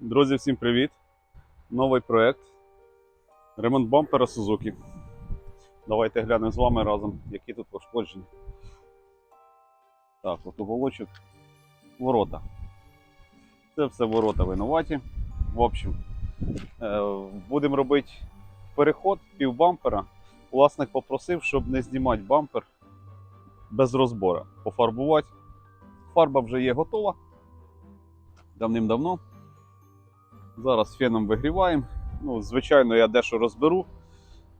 Друзі, всім привіт! Новий проект. Ремонт бампера Suzuki. Давайте глянемо з вами разом, які тут пошкодження. Так, от уголочок. Ворота. Це все ворота винуваті. В общем, е, будемо робити переход пів бампера. Власник попросив, щоб не знімати бампер без розбору. Пофарбувати. Фарба вже є готова. Давним-давно. Зараз феном вигріваємо. Ну, звичайно, я дещо розберу,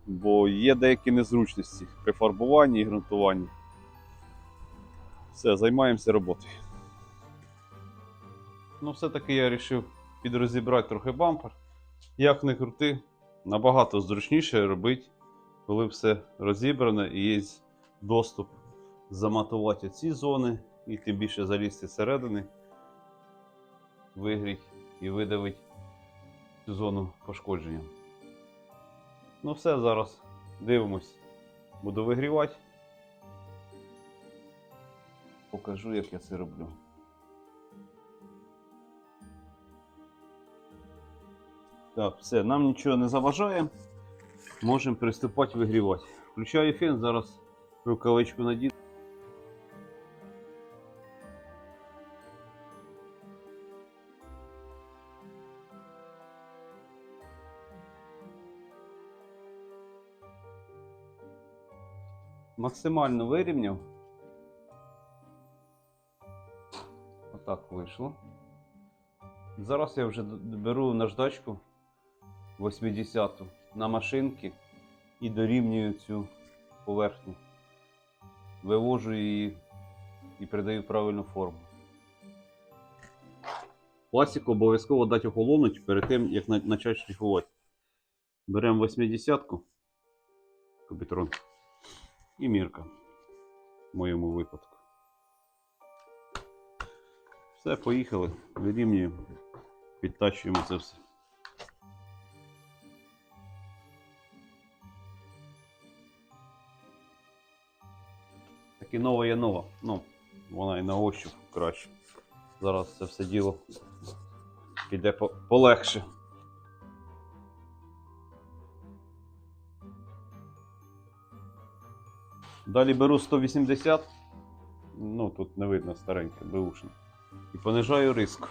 бо є деякі незручності при фарбуванні і ґрунтуванні. Все, займаємося роботою. Ну, все-таки я вирішив підрозібрати трохи бампер. Як не крути, набагато зручніше робити, коли все розібране і є доступ заматувати ці зони і тим більше залізти зсередини, вигріть і видавить цю зону пошкодження. Ну все, зараз дивимось. Буду вигрівати. Покажу, як я це роблю. Так, все, нам нічого не заважає. Можемо приступати вигрівати. Включаю фен, зараз рукавичку надіну. Максимально вирівняв. Отак вийшло. Зараз я вже беру наждачку 80 на машинки і дорівнюю цю поверхню. Вивожу її і придаю правильну форму. Пластик обов'язково дати охолонуть перед тим, як почати шліфувати. Беремо 80-ку. Кубітрон і мірка в моєму випадку. Все, поїхали, вирівнюємо, підтачуємо це все. Таки нова є нова. Ну, вона і на ощуп краще. Зараз це все діло піде по- полегше. Далі беру 180. Ну, тут не видно стареньке, беушне. І понижаю риск.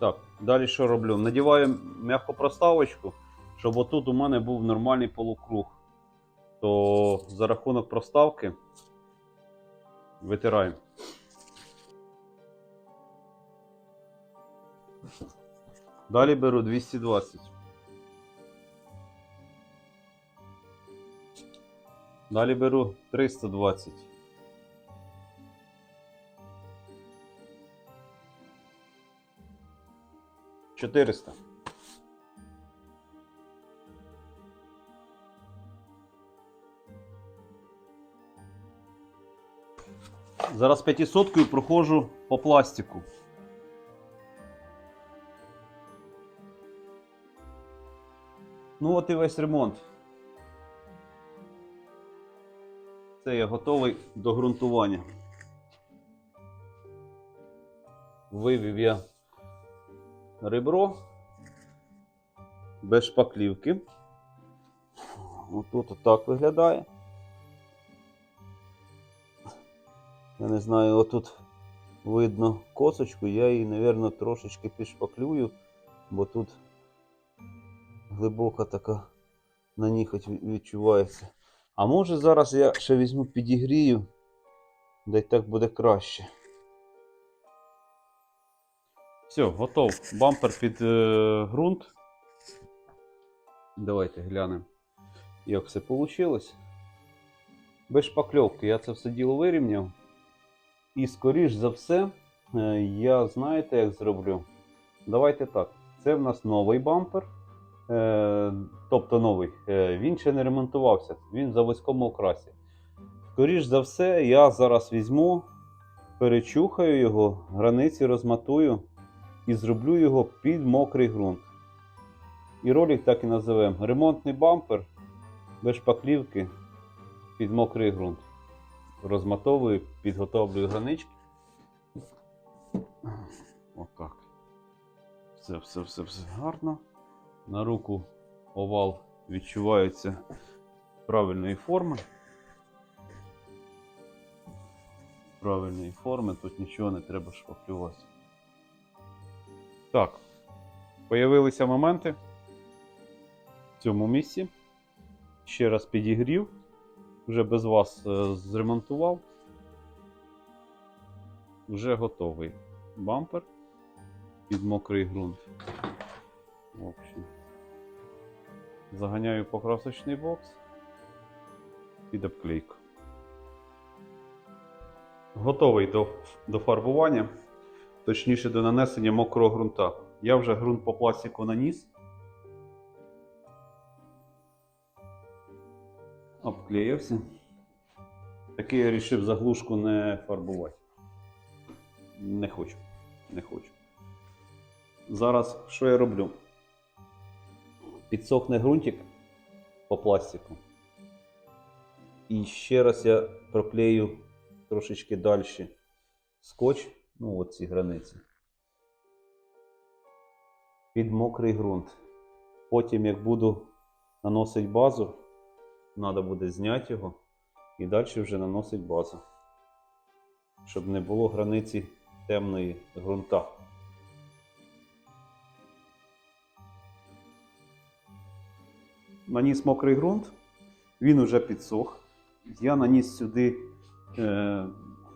Так, далі що роблю? Надіваю м'яку проставочку, щоб отут у мене був нормальний полукруг. То за рахунок проставки витираємо. Далі беру 220. Далі беру 320. Чотириста. Зараз п'ятисоткою проходжу по пластику. Ну от і весь ремонт. Це я готовий до ґрунтування. Вивів я ребро без шпаклівки. Отут отак виглядає. Я не знаю, отут видно косочку, я її, мабуть, трошечки підшпаклюю, бо тут глибока така на ніготь відчувається. А може зараз я ще візьму підігрію, да й так буде краще. Все, готов. Бампер під е, ґрунт. Давайте глянемо, як все вийшло. Без шпакльовки я це все діло вирівняв. І скоріш за все, е, я знаєте, як зроблю. Давайте так. Це в нас новий бампер. Е, тобто новий. Е, він ще не ремонтувався, він в заводському окрасі. Скоріш за все, я зараз візьму, перечухаю його, границі розматую і зроблю його під мокрий ґрунт. І ролик так і називемо. Ремонтний бампер без шпаклівки під мокрий ґрунт. Розматовую, підготовлюю гранички. Отак. Все, все, все, все гарно. На руку овал відчувається правильної форми. Правильної форми, тут нічого не треба шпаклювати. Так. Появилися моменти в цьому місці. Ще раз підігрів. Вже без вас е, зремонтував. Вже готовий бампер під мокрий ґрунт. В общем. Заганяю покрасочний бокс під обклейку. Готовий до, до фарбування, точніше до нанесення мокрого ґрунта. Я вже ґрунт по пластику наніс. Обклеївся. Таки я вирішив заглушку не фарбувати. Не хочу. Не хочу. Зараз що я роблю? Підсохне ґрунтик по пластику. І ще раз я проклею трошечки далі скотч, ну от ці границі. Під мокрий ґрунт. Потім, як буду наносити базу, треба буде зняти його і далі вже наносити базу. Щоб не було границі темної ґрунта. Наніс мокрий ґрунт, він уже підсох. Я наніс сюди е,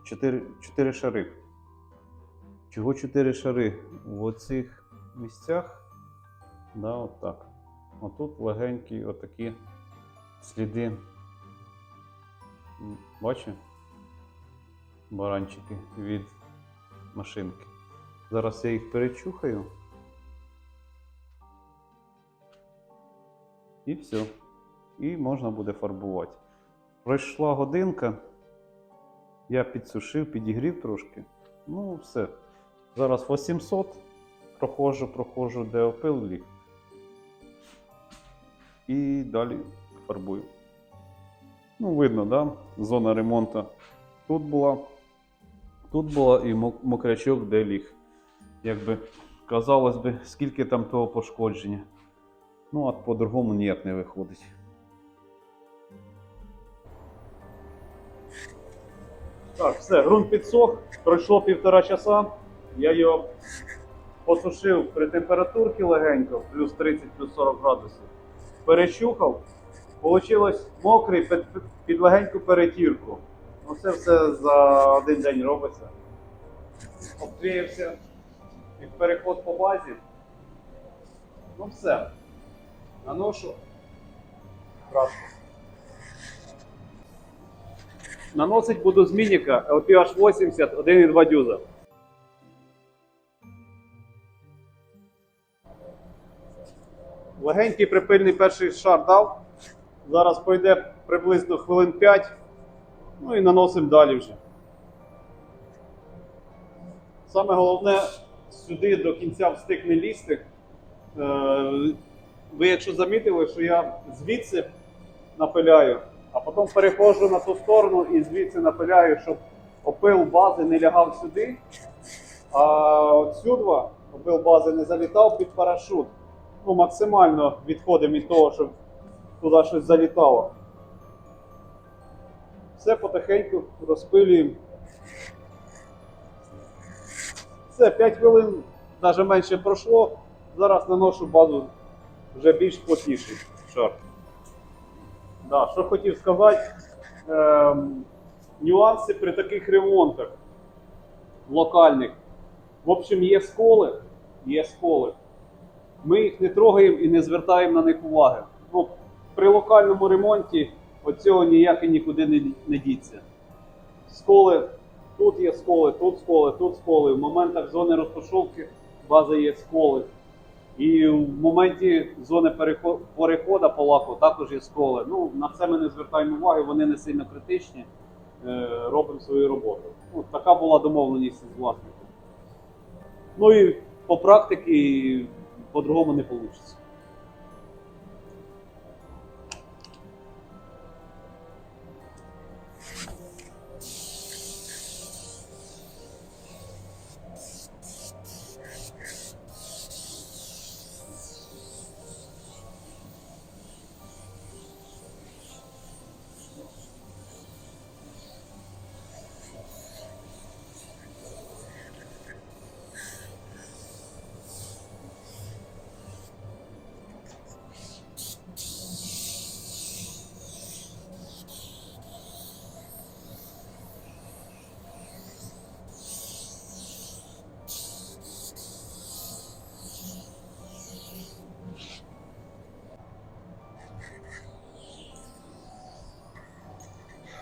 4, 4 шари. Чого 4 шари? В оцих місцях. Да, от так. Отут легенькі отакі сліди. Бачу? Баранчики від машинки. Зараз я їх перечухаю. І все. І можна буде фарбувати. Пройшла годинка. Я підсушив, підігрів трошки. Ну, все. Зараз 800. Проходжу, проходжу, де опил ліг. І далі фарбую. Ну, видно, да? Зона ремонту тут була. Тут була і мокрячок, де ліг. Якби казалось би, скільки там того пошкодження. Ну, а по-другому ніяк не виходить. Так, все, ґрунт підсох, пройшло півтора часа. Я його посушив при температурці легенько, плюс 30, плюс 40 градусів. Перещухав. Получилось мокрий під, під- під легеньку перетірку. Ну, це все за один день робиться. Обклеївся під переход по базі. Ну все. Наношу краску. Наносить буду з мініка LPH 80 1,2 дюза. Легенький припильний перший шар дав. Зараз пройде приблизно хвилин 5. Ну і наносимо далі вже. Саме головне сюди до кінця встиг не лізти. Ви якщо замітили, що я звідси напиляю, а потім переходжу на ту сторону і звідси напиляю, щоб опил бази не лягав сюди, а от сюди опил бази не залітав під парашут. Ну, максимально відходимо від того, щоб туди щось залітало. Все потихеньку розпилюємо. Все, 5 хвилин, навіть менше пройшло. Зараз наношу базу вже більш плотніший шар. Да, що хотів сказати, ем, нюанси при таких ремонтах локальних. В общем, є сколи, є сколи. Ми їх не трогаємо і не звертаємо на них уваги. Ну, при локальному ремонті оцього ніяк і нікуди не, не діться. Сколи, тут є сколи, тут сколи, тут сколи. В моментах зони розташовки бази є сколи. І в моменті зони перехо- переходу по лаку також є сколи. Ну, на це ми не звертаємо уваги, вони не сильно критичні. Е, робимо свою роботу. Ну, така була домовленість з власником. Ну і по практиці по-другому не вийде.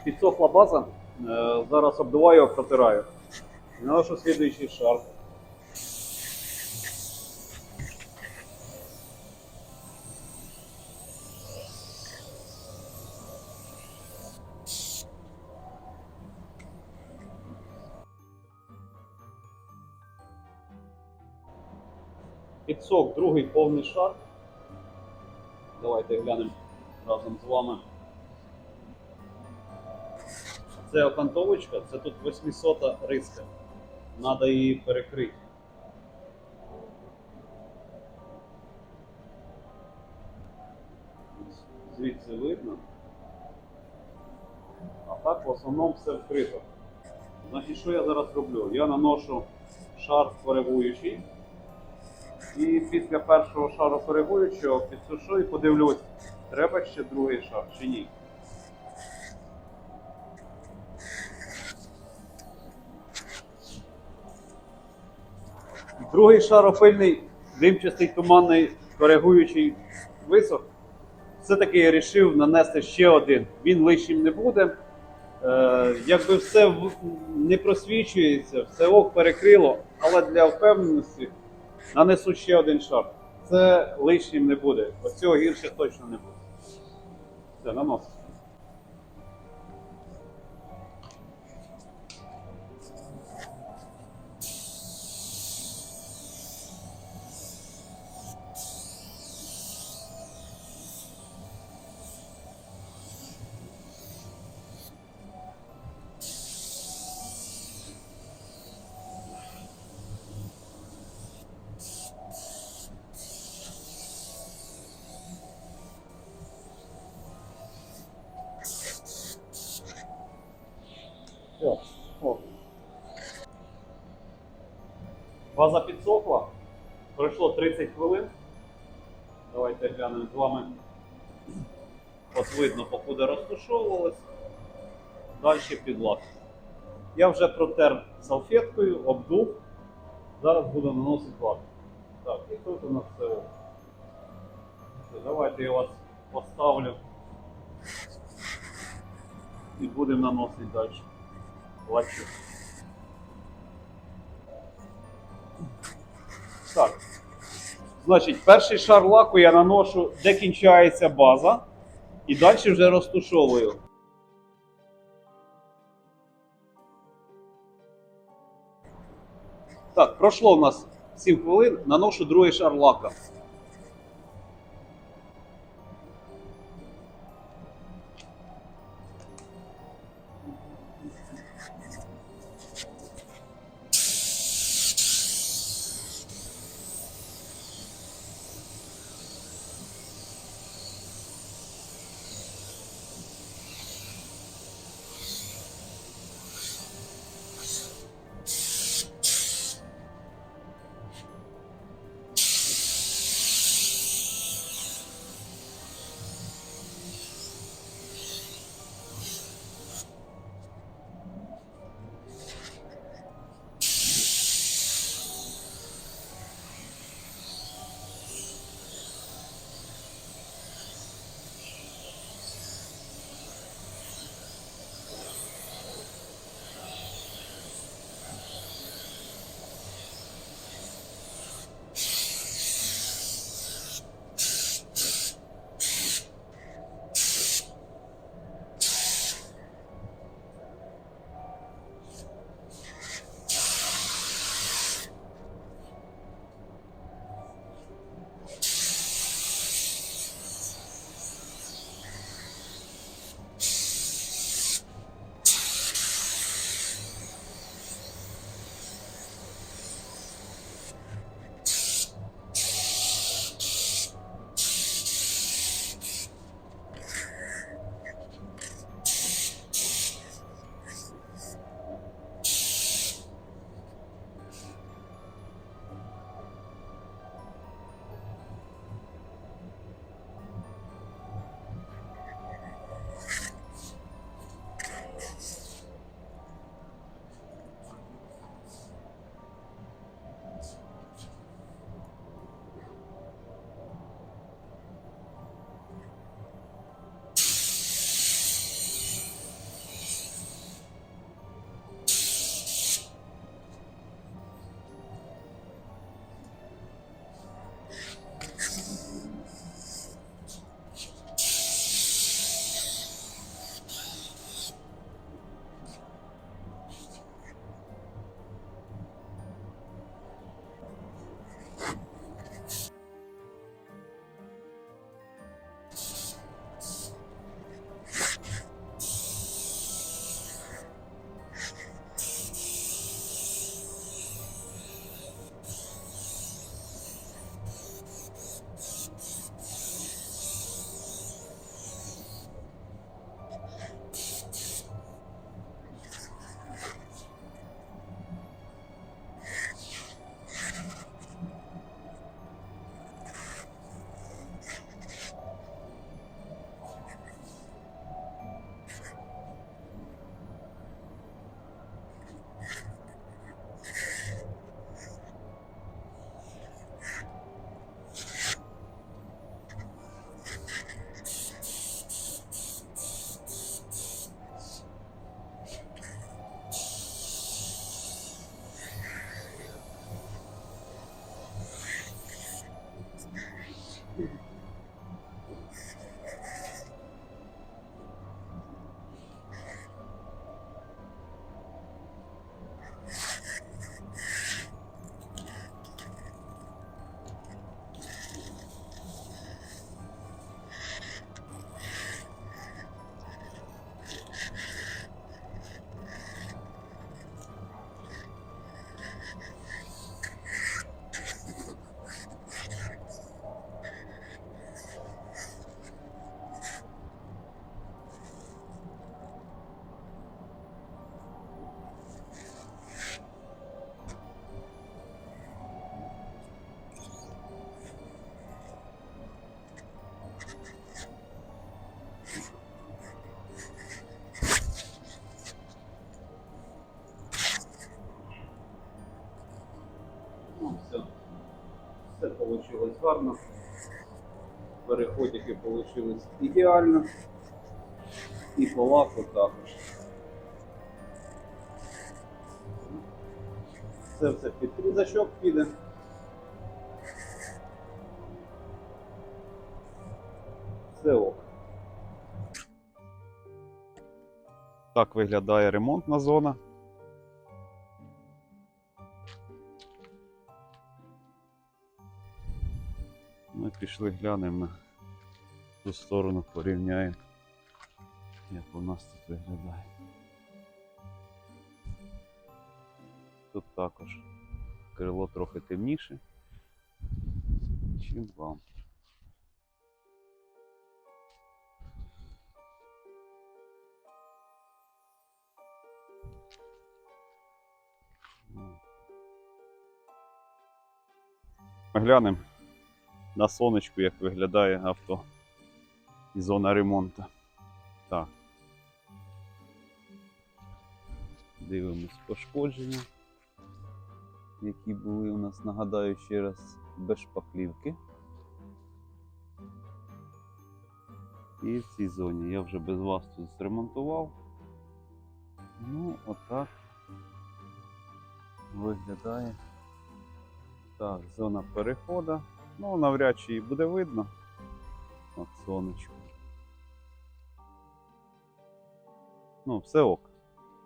Підсохла база. Е, Зараз обдуваю, протираю. Наношу слідуючий шар. Підсох другий повний шар. Давайте глянемо разом з вами. Це окантовочка, це тут 800 риска. Треба її перекрити. Звідси видно. А так в основному все вкрито. Значить, що я зараз роблю? Я наношу шар коригуючий. І після першого шару коригуючого підсушу і подивлюсь, треба ще другий шар чи ні. Другий шар опильний, димчастий туманний коригуючий висох. Все-таки я вирішив нанести ще один. Він лишнім не буде. Е, якби все не просвічується, все ок перекрило, але для впевненості нанесу ще один шар. Це лишнім не буде. Ось цього гірше точно не буде. Все, наносимо. Все. О. Ваза підсохла. Пройшло 30 хвилин. Давайте глянемо з вами. От видно, покуди розташовувалось. Далі підлак. Я вже протер салфеткою, обдув. Зараз буду наносити лак. Так, і тут у нас все. Давайте я вас поставлю. І будемо наносити далі. Лачу. Так. Значить, перший шар лаку я наношу, де кінчається база, і далі вже розтушовую. Так, пройшло у нас 7 хвилин, наношу другий шар лака. Ну, все. Все вийшло гарно. Переходики вийшли ідеально. І по лаку також. Це все під різачок піде. Все ок. Так виглядає ремонтна зона. Пішли глянемо на ту сторону, порівняємо, як у нас тут виглядає. Тут також крило трохи темніше, чим вам. Ну. Глянемо на сонечку, як виглядає авто і зона ремонту. Так. Дивимось пошкодження, які були у нас, нагадаю ще раз, без шпаклівки. І в цій зоні я вже без вас тут зремонтував. Ну, отак виглядає. Так, зона переходу. Ну, навряд чи і буде видно. От сонечко. Ну, все ок.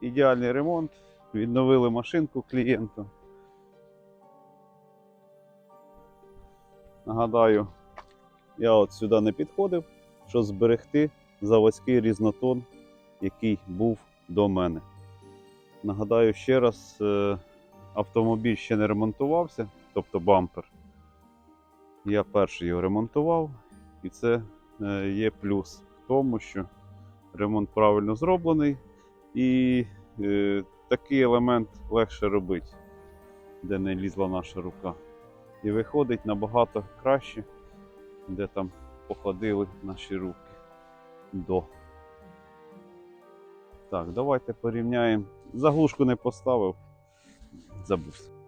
Ідеальний ремонт. Відновили машинку клієнту. Нагадаю, я от сюди не підходив, щоб зберегти заводський різнотон, який був до мене. Нагадаю ще раз, е, автомобіль ще не ремонтувався, тобто бампер. Я перший його ремонтував, і це е, є плюс в тому, що ремонт правильно зроблений, і е, такий елемент легше робити, де не лізла наша рука. І виходить набагато краще, де там походили наші руки до. Так, давайте порівняємо. Заглушку не поставив, забувся.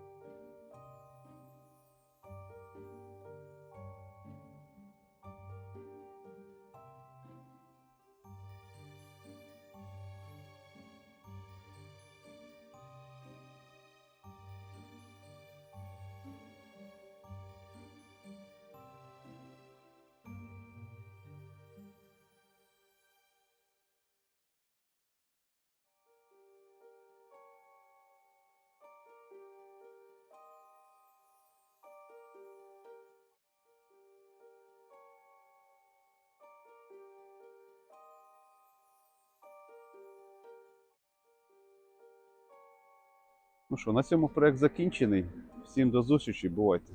Ну що, на цьому проект закінчений. Всім до зустрічі, бувайте.